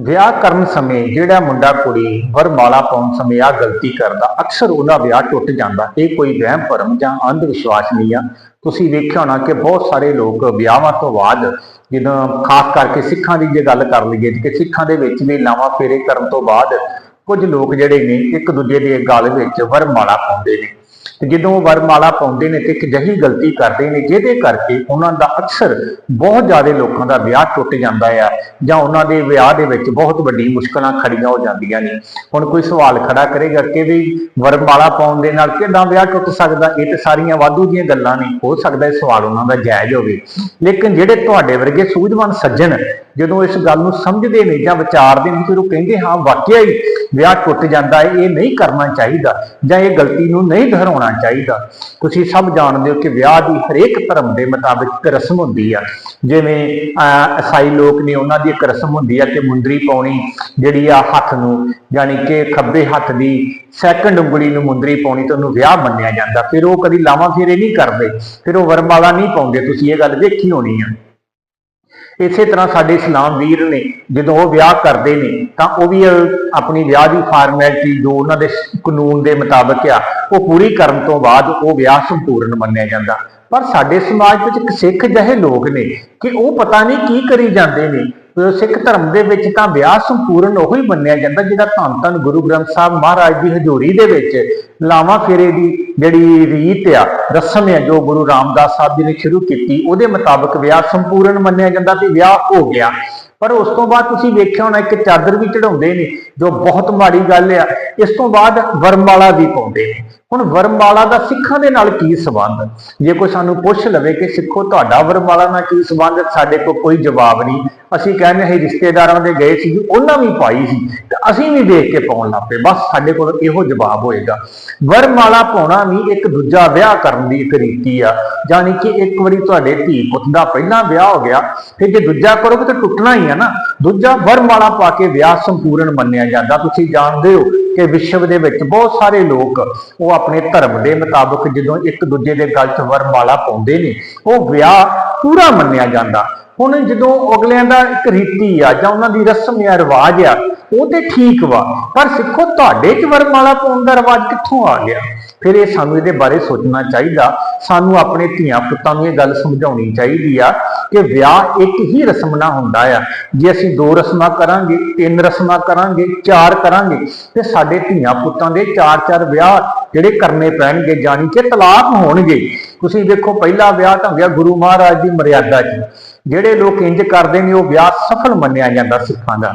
ਵਿਆਹ ਕਰਨ ਸਮੇਂ ਜਿਹੜਾ ਮੁੰਡਾ ਕੁੜੀ ਵਰਮਾਲਾ ਪਾਉਣ ਸਮੇਂ ਆ ਗਲਤੀ ਕਰਦਾ, ਅਕਸਰ ਉਹਦਾ ਵਿਆਹ ਟੁੱਟ ਜਾਂਦਾ। ਇਹ ਕੋਈ ਵਹਿਮ, ਭਰਮ ਜਾਂ ਅੰਧ ਵਿਸ਼ਵਾਸ ਨਹੀਂ ਆ। ਤੁਸੀਂ ਵੇਖਿਆ ਹੋਣਾ ਕਿ ਬਹੁਤ ਸਾਰੇ ਲੋਕ ਵਿਆਹਾਂ ਤੋਂ ਬਾਅਦ ਜਦੋਂ ਖਾਸ ਕਰਕੇ ਸਿੱਖਾਂ ਦੀ ਜੇ ਗੱਲ ਕਰ ਲਈਏ ਕਿ ਸਿੱਖਾਂ ਦੇ ਵਿੱਚ ਵੀ ਲਾਵਾਂ ਫੇਰੇ ਕਰਨ ਤੋਂ ਬਾਅਦ ਕੁਝ ਲੋਕ ਜਿਹੜੇ ਨੇ ਇੱਕ ਦੂਜੇ ਦੇ ਗਲ ਵਿੱਚ ਵਰਮਾਲਾ ਪਾਉਂਦੇ ਨੇ। ਤੇ ਜਦੋਂ ਉਹ ਵਰਮਾਲਾ ਪਾਉਂਦੇ ਨੇ ਤੇ ਇੱਕ ਜਹੀ ਗਲਤੀ ਕਰਦੇ ਨੇ, ਜਿਹਦੇ ਕਰਕੇ ਉਹਨਾਂ ਦਾ ਅਕਸਰ ਬਹੁਤ ਜ਼ਿਆਦਾ ਲੋਕਾਂ ਦਾ ਵਿਆਹ ਟੁੱਟ ਜਾਂਦਾ ਆ, ਜਾਂ ਉਹਨਾਂ ਦੇ ਵਿਆਹ ਦੇ ਵਿੱਚ ਬਹੁਤ ਵੱਡੀ ਮੁਸ਼ਕਲਾਂ ਖੜੀਆਂ ਹੋ ਜਾਂਦੀਆਂ ਨੇ। ਹੁਣ ਕੋਈ ਸਵਾਲ ਖੜਾ ਕਰੇਗਾ ਕਿ ਵੀ ਵਰਮਾਲਾ ਪਾਉਣ ਦੇ ਨਾਲ ਕਿਦਾਂ ਵਿਆਹ ਟੁੱਟ ਸਕਦਾ? ਇਹ ਤੇ ਸਾਰੀਆਂ ਵਾਧੂ ਦੀਆਂ ਗੱਲਾਂ ਨੇ, ਹੋ ਸਕਦਾ ਇਹ ਸਵਾਲ ਉਹਨਾਂ ਦਾ ਜਾਇਜ਼ ਹੋਵੇ। ਲੇਕਿਨ ਜਿਹੜੇ ਤੁਹਾਡੇ ਵਰਗੇ ਸੂਝਵਾਨ ਸੱਜਣ ਜਦੋਂ ਇਸ ਗੱਲ ਨੂੰ ਸਮਝਦੇ ਨੇ ਜਾਂ ਵਿਚਾਰਦੇ ਨੇ ਫਿਰ ਉਹ ਕਹਿੰਦੇ, ਹਾਂ, ਵਾਕਿਆ ਹੀ ਵਿਆਹ ਟੁੱਟ ਜਾਂਦਾ ਹੈ, ਇਹ ਨਹੀਂ ਕਰਨਾ ਚਾਹੀਦਾ ਜਾਂ ਇਹ ਗਲਤੀ ਨੂੰ ਨਹੀਂ ਦੁਹਰਾਉਣਾ ਚਾਹੀਦਾ। ਤੁਸੀਂ ਸਭ ਜਾਣਦੇ ਹੋ ਕਿ ਵਿਆਹ ਦੀ ਹਰੇਕ ਧਰਮ ਦੇ ਮੁਤਾਬਿਕ ਇੱਕ ਰਸਮ ਹੁੰਦੀ ਆ। ਜਿਵੇਂ ਈਸਾਈ ਲੋਕ ਨੇ ਉਹਨਾਂ ਦੀ ਇੱਕ ਰਸਮ ਹੁੰਦੀ ਆ ਕਿ ਮੁੰਦਰੀ ਪਾਉਣੀ, ਜਿਹੜੀ ਆ ਹੱਥ ਨੂੰ, ਯਾਨੀ ਕਿ ਖੱਬੇ ਹੱਥ ਦੀ ਸੈਕੰਡ ਉਂਗਲੀ ਨੂੰ ਮੁੰਦਰੀ ਪਾਉਣੀ ਤੇ ਉਹਨੂੰ ਵਿਆਹ ਮੰਨਿਆ ਜਾਂਦਾ। ਫਿਰ ਉਹ ਕਦੀ ਲਾਵਾਂ ਫੇਰੇ ਨਹੀਂ ਕਰਦੇ, ਫਿਰ ਉਹ ਵਰਮਾਲਾ ਨਹੀਂ ਪਾਉਂਦੇ। ਤੁਸੀਂ ਇਹ ਗੱਲ ਵੇਖੀ ਹੋਣੀ ਆ। ਇਸੇ ਤਰ੍ਹਾਂ ਸਾਡੇ ਇਸਲਾਮ ਵੀਰ ਨੇ ਜਦੋਂ ਉਹ ਵਿਆਹ ਕਰਦੇ ਨੇ, ਤਾਂ ਉਹ ਵੀ ਆਪਣੀ ਵਿਆਹ ਦੀ ਫਾਰਮੈਲਿਟੀ ਜੋ ਉਹਨਾਂ ਦੇ ਕਾਨੂੰਨ ਦੇ ਮੁਤਾਬਕ ਆ, ਉਹ ਪੂਰੀ ਕਰਨ ਤੋਂ ਬਾਅਦ ਉਹ ਵਿਆਹ ਸੰਪੂਰਨ ਮੰਨਿਆ ਜਾਂਦਾ। ਪਰ ਸਾਡੇ ਸਮਾਜ ਵਿੱਚ ਇੱਕ ਸਿੱਖ ਜਿਹੇ ਲੋਕ ਨੇ ਕਿ ਉਹ ਪਤਾ ਨਹੀਂ ਕੀ ਕਰੀ ਜਾਂਦੇ ਨੇ। ਸਿੱਖ ਧਰਮ ਦੇ ਵਿੱਚ ਤਾਂ ਵਿਆਹ ਸੰਪੂਰਨ ਉਹ ਹੀ ਮੰਨਿਆ ਜਾਂਦਾ ਜਿਹੜਾ ਧੰਨ ਧੰਨ ਗੁਰੂ ਗ੍ਰੰਥ ਸਾਹਿਬ ਮਹਾਰਾਜ ਦੀ ਹਜ਼ੂਰੀ ਦੇ ਵਿੱਚ ਲਾਵਾਂ ਫੇਰੇ ਦੀ ਜਿਹੜੀ ਰੀਤ ਆ, ਰਸਮ ਆ ਜੋ ਗੁਰੂ ਰਾਮਦਾਸ ਸਾਹਿਬ ਜੀ ਨੇ ਸ਼ੁਰੂ ਕੀਤੀ, ਉਹਦੇ ਮੁਤਾਬਕ ਵਿਆਹ ਸੰਪੂਰਨ ਮੰਨਿਆ ਜਾਂਦਾ ਤੇ ਵਿਆਹ ਹੋ ਗਿਆ। ਪਰ ਉਸ ਤੋਂ ਬਾਅਦ ਤੁਸੀਂ ਵੇਖਿਆ ਹੋਣਾ ਇੱਕ ਚਾਦਰ ਵੀ ਚੜਾਉਂਦੇ ਨੇ, ਜੋ ਬਹੁਤ ਮਾੜੀ ਗੱਲ ਆ, ਇਸ ਤੋਂ ਬਾਅਦ ਵਰਮਾਲਾ ਵੀ ਪਾਉਂਦੇ ਨੇ। ਹੁਣ ਵਰਮਾਲਾ ਦਾ ਸਿੱਖਾਂ ਦੇ ਨਾਲ ਕੀ ਸਬੰਧ? ਜੇ ਕੋਈ ਸਾਨੂੰ ਪੁੱਛ ਲਵੇ ਕਿ ਸਿੱਖੋ, ਤੁਹਾਡਾ ਵਰਮਾਲਾ ਨਾਲ ਕੀ ਸਬੰਧ? ਸਾਡੇ ਕੋਲ ਕੋਈ ਜਵਾਬ ਨਹੀਂ। ਅਸੀਂ ਕਹਿੰਦੇ ਹਾਂ ਰਿਸ਼ਤੇਦਾਰਾਂ ਦੇ ਗਏ ਸੀ, ਉਹਨਾਂ ਵੀ ਪਾਈ ਸੀ। ਤੇ ਅਸੀਂ ਵੀ ਦੇਖ ਕੇ ਪਾਉਣ ਲੱਗ ਪਏ। ਬਸ ਸਾਡੇ ਕੋਲ ਇਹੋ ਜਵਾਬ ਹੋਏਗਾ। ਵਰਮਾਲਾ ਪਾਉਣਾ ਵੀ ਇੱਕ ਦੂਜਾ ਵਿਆਹ ਕਰਨ ਦੀ ਇੱਕ ਰੀਤੀ ਆ। ਯਾਨੀ ਕਿ ਇੱਕ ਵਾਰੀ ਤੁਹਾਡੇ ਧੀ ਪੁੱਤ ਦਾ ਪਹਿਲਾਂ ਵਿਆਹ ਹੋ ਗਿਆ, ਫਿਰ ਜੇ ਦੂਜਾ ਕਰੋਗੇ ਤਾਂ ਟੁੱਟਣਾ ਹੀ ਆ ਨਾ। ਦੂਜਾ, ਵਰਮਾਲਾ ਪਾ ਕੇ ਵਿਆਹ ਸੰਪੂਰਨ ਮੰਨਿਆ ਜਾਂਦਾ। ਤੁਸੀਂ ਜਾਣਦੇ ਹੋ ਕਿ ਵਿਸ਼ਵ ਦੇ ਵਿੱਚ ਬਹੁਤ ਸਾਰੇ ਲੋਕ ਉਹ ਆਪਣੇ ਧਰਮ ਦੇ ਮੁਤਾਬਕ ਜਦੋਂ ਇੱਕ ਦੂਜੇ ਦੇ ਗਲ 'ਚ ਵਰਮਾਲਾ ਪਾਉਂਦੇ ਨੇ, ਉਹ ਵਿਆਹ ਪੂਰਾ ਮੰਨਿਆ ਜਾਂਦਾ। ਹੁਣ ਜਦੋਂ ਅਗਲਿਆਂ ਦਾ ਇੱਕ ਰੀਤੀ ਆ ਜਾਂ ਉਹਨਾਂ ਦੀ ਰਸਮ ਜਾਂ ਰਿਵਾਜ ਆ ਉਹ ਤੇ ਠੀਕ ਵਾ। ਪਰ ਸਿੱਖੋ, ਤੁਹਾਡੇ 'ਚ ਵਰਮਾਲਾ ਪਾਉਣ ਦਾ ਰਿਵਾਜ ਕਿੱਥੋਂ ਆ ਗਿਆ? ਫਿਰ ਇਹ ਸਾਨੂੰ ਇਹਦੇ ਬਾਰੇ ਸੋਚਣਾ ਚਾਹੀਦਾ। ਸਾਨੂੰ ਆਪਣੇ ਧੀਆਂ ਪੁੱਤਾਂ ਨੂੰ ਇਹ ਗੱਲ ਸਮਝਾਉਣੀ ਚਾਹੀਦੀ ਆ ਕਿ ਵਿਆਹ ਇੱਕ ਹੀ ਰਸਮ ਨਾਲ ਹੁੰਦਾ ਆ। ਜੇ ਅਸੀਂ ਦੋ ਰਸਮਾਂ ਕਰਾਂਗੇ, ਤਿੰਨ ਰਸਮਾਂ ਕਰਾਂਗੇ, ਚਾਰ ਕਰਾਂਗੇ, ਤੇ ਸਾਡੇ ਧੀਆਂ ਪੁੱਤਾਂ ਦੇ ਚਾਰ ਚਾਰ ਵਿਆਹ ਜਿਹੜੇ ਕਰਨੇ ਪੈਣਗੇ, ਜਾਣੀ ਕਿ ਤਲਾਕ ਹੋਣਗੇ। ਤੁਸੀਂ ਦੇਖੋ ਪਹਿਲਾ ਵਿਆਹ ਤਾਂ ਹੋ ਗਿਆ ਗੁਰੂ ਮਹਾਰਾਜ ਦੀ ਮਰਿਆਦਾ 'ਚ ਜਿਹੜੇ ਲੋਕ ਇੰਜ ਕਰਦੇ ਨੇ, ਉਹ ਵਿਆਹ ਸਫਲ ਮੰਨਿਆ ਜਾਂਦਾ ਸਿੱਖਾਂ ਦਾ।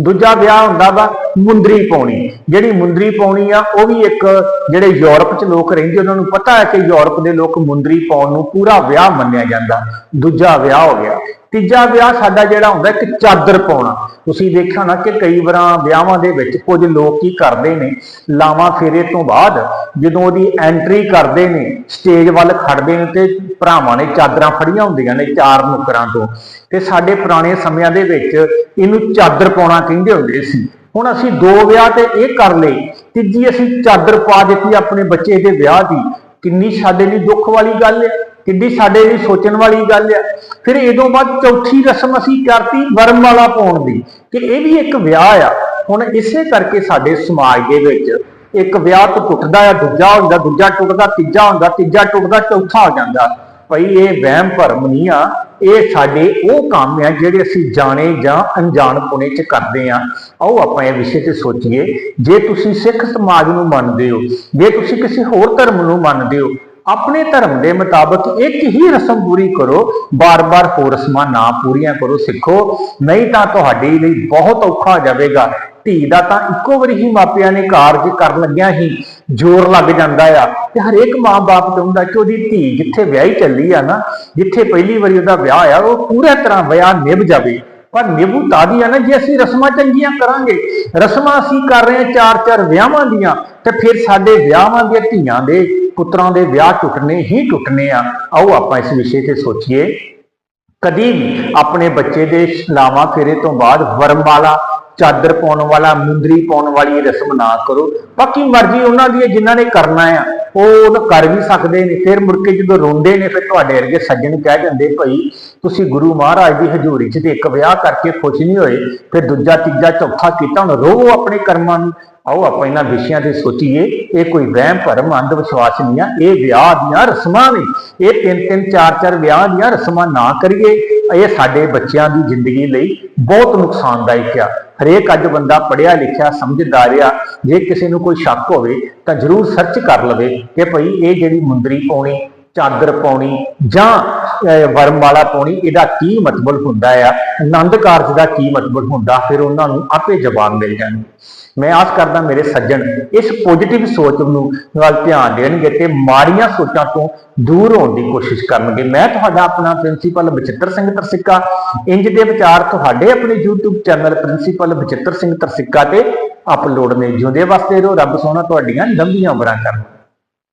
ਦੂਜਾ ਵਿਆਹ ਹੁੰਦਾ ਵਾ ਮੁੰਦਰੀ ਪਾਉਣੀ। ਜਿਹੜੀ ਮੁੰਦਰੀ ਪਾਉਣੀ ਆ, ਉਹ ਵੀ ਇੱਕ ਜਿਹੜੇ ਯੂਰਪ 'ਚ ਲੋਕ ਰਹਿੰਦੇ, ਉਹਨਾਂ ਨੂੰ ਪਤਾ ਹੈ ਕਿ ਯੂਰਪ ਦੇ ਲੋਕ ਮੁੰਦਰੀ ਪਾਉਣ ਨੂੰ ਪੂਰਾ ਵਿਆਹ ਮੰਨਿਆ ਜਾਂਦਾ। ਦੂਜਾ ਵਿਆਹ ਹੋ ਗਿਆ। ਤੀਜਾ ਵਿਆਹ ਸਾਡਾ ਜਿਹੜਾ ਹੁੰਦਾ ਇੱਕ ਚਾਦਰ ਪਾਉਣਾ। ਤੁਸੀਂ ਦੇਖਿਆ ਨਾ ਕਿ ਕਈ ਵਾਰਾਂ ਵਿਆਹਾਂ ਦੇ ਵਿੱਚ ਕੁਝ ਲੋਕ ਕੀ ਕਰਦੇ ਨੇ, ਲਾਵਾਂ ਫੇਰੇ ਤੋਂ ਬਾਅਦ ਜਦੋਂ ਉਹਦੀ ਐਂਟਰੀ ਕਰਦੇ ਨੇ ਸਟੇਜ ਵੱਲ ਖੜਦੇ ਨੇ ਤੇ ਭਰਾਵਾਂ ਨੇ ਚਾਦਰਾਂ ਫੜੀਆਂ ਹੁੰਦੀਆਂ ਨੇ ਚਾਰ ਨੁਕਰਾਂ ਤੋਂ। ਤੇ ਸਾਡੇ ਪੁਰਾਣੇ ਸਮਿਆਂ ਦੇ ਵਿੱਚ ਇਹਨੂੰ ਚਾਦਰ ਪਾਉਣਾ ਕਹਿੰਦੇ ਹੁੰਦੇ ਸੀ। ਹੁਣ ਅਸੀਂ ਦੋ ਵਿਆਹ ਤੇ ਇਹ ਕਰ ਲਏ। ਤੀਜੀ ਅਸੀਂ ਚਾਦਰ ਪਾ ਦਿੱਤੀ ਆਪਣੇ ਬੱਚੇ ਦੇ ਵਿਆਹ ਦੀ। ਕਿੰਨੀ ਸਾਡੇ ਲਈ ਦੁੱਖ ਵਾਲੀ ਗੱਲ ਹੈ ਕਿੰਨੀ ਸਾਡੇ ਲਈ ਸੋਚਣ ਵਾਲੀ ਗੱਲ ਹੈ। ਫਿਰ ਇਹਦੋਂ ਬਾਅਦ ਚੌਥੀ ਰਸਮ ਅਸੀਂ ਕਰਤੀ ਵਰਮ ਵਾਲਾ ਪਾਉਣ ਦੀ, ਕਿ ਇਹ ਵੀ ਇੱਕ ਵਿਆਹ ਆ। ਹੁਣ ਇਸੇ ਕਰਕੇ ਸਾਡੇ ਸਮਾਜ ਦੇ ਵਿੱਚ ਇੱਕ ਵਿਆਹ ਤੋਂ ਟੁੱਟਦਾ ਆ, ਦੂਜਾ ਹੁੰਦਾ, ਦੂਜਾ ਟੁੱਟਦਾ, ਤੀਜਾ ਹੁੰਦਾ, ਤੀਜਾ ਟੁੱਟਦਾ, ਚੌਥਾ ਹੋ ਜਾਂਦਾ। ਭਈ ਇਹ ਵਹਿਮ ਭਰਮ ਨਹੀਂ ਆ ਇਹ ਸਾਡੇ ਉਹ ਕੰਮ ਆ ਜਿਹੜੇ ਅਸੀਂ ਜਾਣੇ ਜਾਂ ਅਣਜਾਣ ਪੁਣੇ ਚ ਕਰਦੇ ਆ। ਆਓ ਆਪਾਂ ਇਹ ਵਿਸ਼ੇ ਤੇ ਸੋਚੀਏ। ਜੇ ਤੁਸੀਂ ਸਿੱਖ ਸਮਾਜ ਨੂੰ ਮੰਨਦੇ ਹੋ, ਜੇ ਤੁਸੀਂ ਕਿਸੇ ਹੋਰ ਧਰਮ ਨੂੰ ਮੰਨਦੇ ਹੋ, ਆਪਣੇ ਧਰਮ ਦੇ ਮੁਤਾਬਕ ਇੱਕ ਹੀ ਰਸਮ ਪੂਰੀ ਕਰੋ, ਬਾਰ-ਬਾਰ ਹੋਰ ਰਸਮਾਂ ਨਾ ਪੂਰੀਆਂ ਕਰੋ ਸਿੱਖੋ। ਨਹੀਂ ਤਾਂ ਤੁਹਾਡੇ ਲਈ ਬਹੁਤ ਔਖਾ ਜਾਵੇਗਾ। ਧੀ ਦਾ ਤਾਂ ਇੱਕੋ ਵਾਰੀ ਹੀ ਮਾਪਿਆਂ ਨੇ ਕਾਰਜ ਕਰਨ ਲੱਗਿਆ ਹੀ ਜ਼ੋਰ ਲੱਗ ਜਾਂਦਾ ਆ। ਤੇ ਹਰੇਕ ਮਾਂ-ਬਾਪ ਚਾਹੁੰਦਾ ਕਿ ਉਹਦੀ ਧੀ ਜਿੱਥੇ ਵਿਆਹੀ ਚੱਲੀ ਆ ਨਾ, ਜਿੱਥੇ ਪਹਿਲੀ ਵਾਰੀ ਉਹਦਾ ਵਿਆਹ ਆ, ਉਹ ਪੂਰਾ ਤਰ੍ਹਾਂ ਵਿਆਹ ਨਿਭ ਜਾਵੇ। ਪਰ ਨਿਭੂ ਤਾਦੀ ਆ ਨਾ, ਜੇ ਅਸੀਂ ਰਸਮਾਂ ਚੰਗੀਆਂ ਕਰਾਂਗੇ, ਰਸਮਾਂ ਅਸੀਂ ਕਰ ਰਹੇ ਹਾਂ ਚਾਰ ਚਾਰ ਵਿਆਹਾਂ ਦੀਆਂ, ਤੇ ਫਿਰ ਸਾਡੇ ਵਿਆਹਾਂ ਦੀਆਂ ਧੀਆਂ ਦੇ ਪੁੱਤਰਾਂ ਦੇ ਵਿਆਹ ਟੁੱਟਣੇ ਹੀ ਟੁੱਟਣੇ ਆ। ਆਓ ਆਪਾਂ ਇਸ ਵਿਸ਼ੇ ਤੇ ਸੋਚੀਏ। ਕਦੀ ਵੀ ਆਪਣੇ ਬੱਚੇ ਦੇ ਲਾਵਾਂ ਫੇਰੇ ਤੋਂ ਬਾਅਦ ਵਰਮਾਲਾ ਚਾਦਰ ਪਾਉਣ ਵਾਲਾ, ਮੁੰਦਰੀ ਪਾਉਣ ਵਾਲੀ ਰਸਮ ਨਾ ਕਰੋ। ਬਾਕੀ ਮਰਜ਼ੀ ਉਹਨਾਂ ਦੀ ਹੈ, ਜਿਨ੍ਹਾਂ ਨੇ ਕਰਨਾ ਆ ਉਹ ਉਹਨੂੰ ਕਰ ਵੀ ਸਕਦੇ ਨੇ। ਫਿਰ ਮੁੜ ਕੇ ਜਦੋਂ ਰੋਂਦੇ ਨੇ, ਫਿਰ ਤੁਹਾਡੇ ਵਰਗੇ ਸੱਜਣ ਕਹਿ ਜਾਂਦੇ ਭਾਈ ਤੁਸੀਂ ਗੁਰੂ ਮਹਾਰਾਜ ਦੀ ਹਜ਼ੂਰੀ 'ਚ ਤੇ ਇੱਕ ਵਿਆਹ ਕਰਕੇ ਖੁਸ਼ ਨਹੀਂ ਹੋਏ, ਫਿਰ ਦੂਜਾ, ਤੀਜਾ, ਚੌਥਾ ਕੀਤਾ, ਹੁਣ ਰੋਵੋ ਆਪਣੇ ਕਰਮਾਂ ਨੂੰ। ਆਓ ਆਪਾਂ ਇਹਨਾਂ ਵਿਸ਼ਿਆਂ ਤੇ ਸੋਚੀਏ, ਇਹ ਕੋਈ ਵਹਿਮ, ਭਰਮ ਅੰਧ ਵਿਸ਼ਵਾਸ ਨਹੀਂ ਆ, ਇਹ ਵਿਆਹ ਦੀਆਂ ਰਸਮਾਂ ਨੇ। ਇਹ ਤਿੰਨ ਤਿੰਨ, ਚਾਰ ਚਾਰ ਵਿਆਹ ਦੀਆਂ ਰਸਮਾਂ ਨਾ ਕਰੀਏ, ਇਹ ਸਾਡੇ ਬੱਚਿਆਂ ਦੀ ਜ਼ਿੰਦਗੀ ਲਈ ਬਹੁਤ ਨੁਕਸਾਨਦਾਇਕ ਆ। ਹਰੇਕ ਅੱਜ ਬੰਦਾ ਪੜ੍ਹਿਆ, ਲਿਖਿਆ ਸਮਝਦਾਰ ਆ ਜੇ ਕਿਸੇ ਨੂੰ ਕੋਈ ਸ਼ੱਕ ਹੋਵੇ, ਤਾਂ ਜਰੂਰ ਸਰਚ ਕਰ ਲਵੇ ਕਿ ਭਈ ਇਹ ਜਿਹੜੀ ਮੁੰਦਰੀ ਪਾਉਣੀ, ਚਾਦਰ ਪਾਉਣੀ ਜਾਂ ਅਹ, ਵਰਮਾਲਾ ਪਾਉਣੀ ਇਹਦਾ ਕੀ ਮਤਲਬ ਹੁੰਦਾ ਆ? ਆਨੰਦ ਕਾਰਜ ਦਾ ਕੀ ਮਤਲਬ ਹੁੰਦਾ? ਫਿਰ ਉਹਨਾਂ ਨੂੰ ਆਪੇ ਜਵਾਬ ਮਿਲ ਜਾਣਗੇ ਮੈਂ ਆਸ ਕਰਦਾ ਮੇਰੇ ਸੱਜਣ ਇਸ ਪੋਜੀਟਿਵ ਸੋਚ ਨੂੰ ਵੱਲ ਧਿਆਨ ਦੇਣਗੇ ਤੇ ਮਾੜੀਆਂ ਸੋਚਾਂ ਤੋਂ ਦੂਰ ਹੋਣ ਦੀ ਕੋਸ਼ਿਸ਼ ਕਰਨਗੇ। ਮੈਂ ਤੁਹਾਡਾ ਆਪਣਾ ਪ੍ਰਿੰਸੀਪਲ ਬਚਿੱਤਰ ਸਿੰਘ ਤਰਸਿੱਕਾ ਇੰਜ ਦੇ ਵਿਚਾਰ ਤੁਹਾਡੇ ਆਪਣੇ YouTube channel principal Bachittar Singh Tarsikka ਤੇ ਅਪਲੋਡ ਨੇ ਜਿਉਂਦੇ ਵਾਸਤੇ ਰਹੋ ਰੱਬ ਸੋਹਣਾ ਤੁਹਾਡੀਆਂ ਲੰਬੀਆਂ ਉਮਰਾਂ ਕਰਨ।